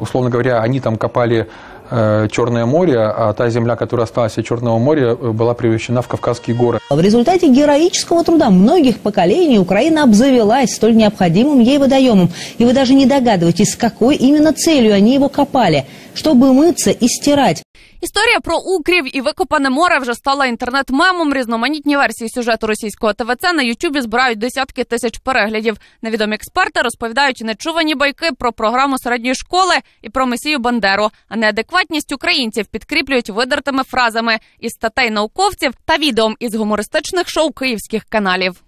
условно говоря, они там копали э, Черное море, а та земля, которая осталась от Черного моря, э, была превращена в Кавказские горы. В результате героического труда многих поколений Украина обзавелась столь необходимым ей водоемом. И вы даже не догадываетесь, с какой именно целью они его копали. Чтобы мыться и стирать. Історія про укрів і викопане море вже стала інтернет-мемом. Різноманітні версії сюжету російського ТВЦ на Ютубі збирають десятки тисяч переглядів. Невідомі експерти розповідають нечувані байки про програму середньої школи і про месію Бандеру. А неадекватність українців підкріплюють видертими фразами із статей науковців та відео із гумористичних шоу київських каналів.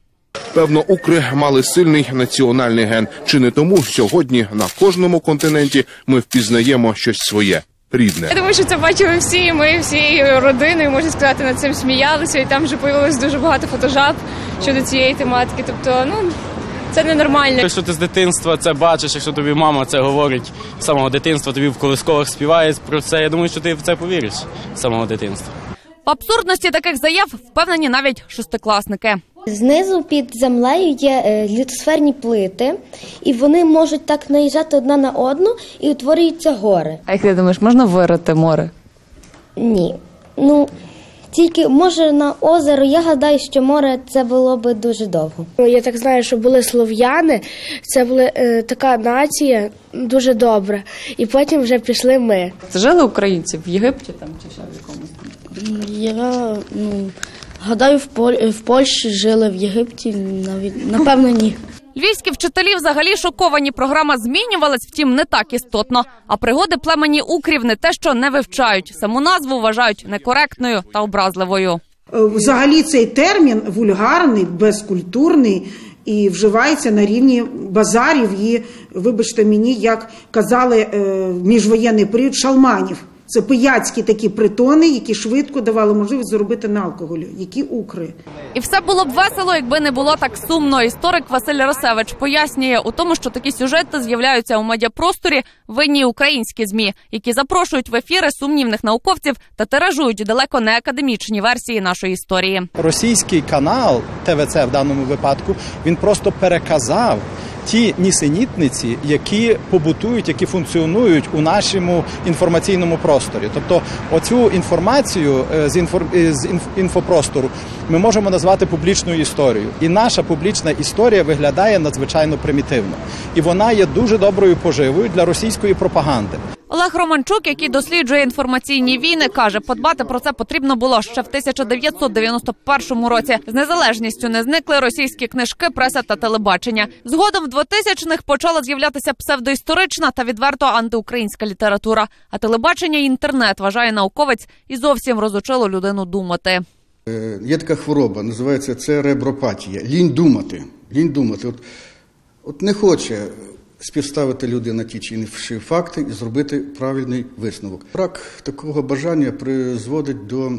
Певно, укри мали сильний національний ген. Чи не тому сьогодні на кожному континенті ми впізнаємо щось своє рідне. Я думаю, що це бачили всі. Ми всією родиною можна сказати над цим сміялися, і там вже появилось дуже багато фотожаб щодо цієї тематики. Тобто, ну це ненормально. Якщо ти з дитинства це бачиш, якщо тобі мама це говорить з самого дитинства, тобі в колисковах співає про це. Я думаю, що ти в це повіриш з самого дитинства. В абсурдності таких заяв впевнені навіть шестикласники. Знизу під землею є е, літосферні плити, і вони можуть так наїжджати одна на одну і утворюються гори. А як ти думаєш, можна вирити море? Ні. Ну тільки може на озеро. Я гадаю, що море це було би дуже довго. Ну, Я так знаю, що були слов'яни, це була е, така нація дуже добра. І потім вже пішли ми. Це жили українці в Єгипті там чи ще в якомусь? Я ну, гадаю, в, Поль... в Польщі жили в Єгипті, навіть напевно ні. Львівські вчителі взагалі шоковані. Програма змінювалась, втім, не так істотно. А пригоди племені укрів не те, що не вивчають. Саму назву вважають некоректною та образливою. Взагалі цей термін вульгарний, безкультурний і вживається на рівні базарів і, вибачте мені, як казали е, міжвоєнний період, шалманів. Це пияцькі такі притони, які швидко давали можливість заробити на алкоголю, які укри. І все було б весело, якби не було так сумно. Історик Василь Росевич пояснює у тому, що такі сюжети з'являються у медіапросторі винні українські змі, які запрошують в ефіри сумнівних науковців та тиражують далеко не академічні версії нашої історії. Російський канал ТВЦ в даному випадку він просто переказав. Ті нісенітниці, які побутують, які функціонують у нашому інформаційному просторі, тобто оцю інформацію з інфор... з інфопростору ми можемо назвати публічною історією, і наша публічна історія виглядає надзвичайно примітивно, і вона є дуже доброю поживою для російської пропаганди. Олег Романчук, який досліджує інформаційні війни, каже, подбати про це потрібно було ще в 1991 році. З незалежністю не зникли російські книжки, преса та телебачення. Згодом в 2000-х почала з'являтися псевдоісторична та відверто антиукраїнська література. А телебачення і інтернет вважає науковець і зовсім розучило людину думати. Є така хвороба, називається це ребропатія. Лінь думати. Лінь думати. От, от не хоче співставити людина ті чи інші факти і зробити правильний висновок. Брак такого бажання призводить до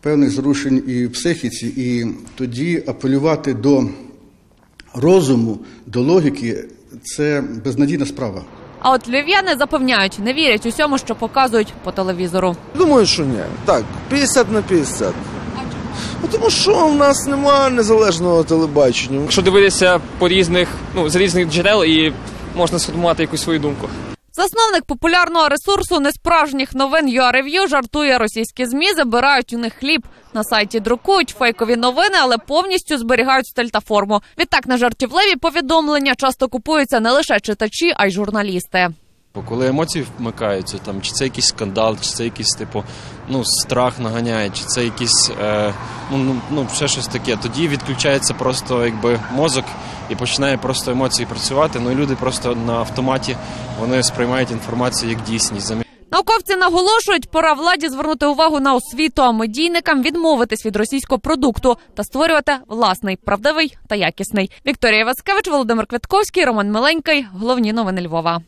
певних зрушень і психіці, і тоді апелювати до розуму, до логіки це безнадійна справа. А от львів'яни запевняють, не вірять усьому, що показують по телевізору. Думаю, що ні. Так, 50 на 50. Ну, тому що в нас немає незалежного телебачення. Якщо дивитися по різних, ну з різних джерел, і можна сформувати якусь свою думку. Засновник популярного ресурсу несправжніх новин UA жартує, російські змі забирають у них хліб. На сайті друкують фейкові новини, але повністю зберігають стиль та форму. Відтак на жартівливі повідомлення часто купуються не лише читачі, а й журналісти. Бо коли емоції вмикаються, там чи це якийсь скандал, чи це якийсь типу ну страх наганяє, чи це якийсь е, ну ну ще щось таке. Тоді відключається просто якби мозок і починає просто емоції працювати. Ну і люди просто на автоматі вони сприймають інформацію як дійсність. Науковці наголошують, пора владі звернути увагу на освіту, а медійникам відмовитись від російського продукту та створювати власний, правдивий та якісний. Вікторія Васкевич, Володимир Квятковський, Роман Миленький. Головні новини Львова.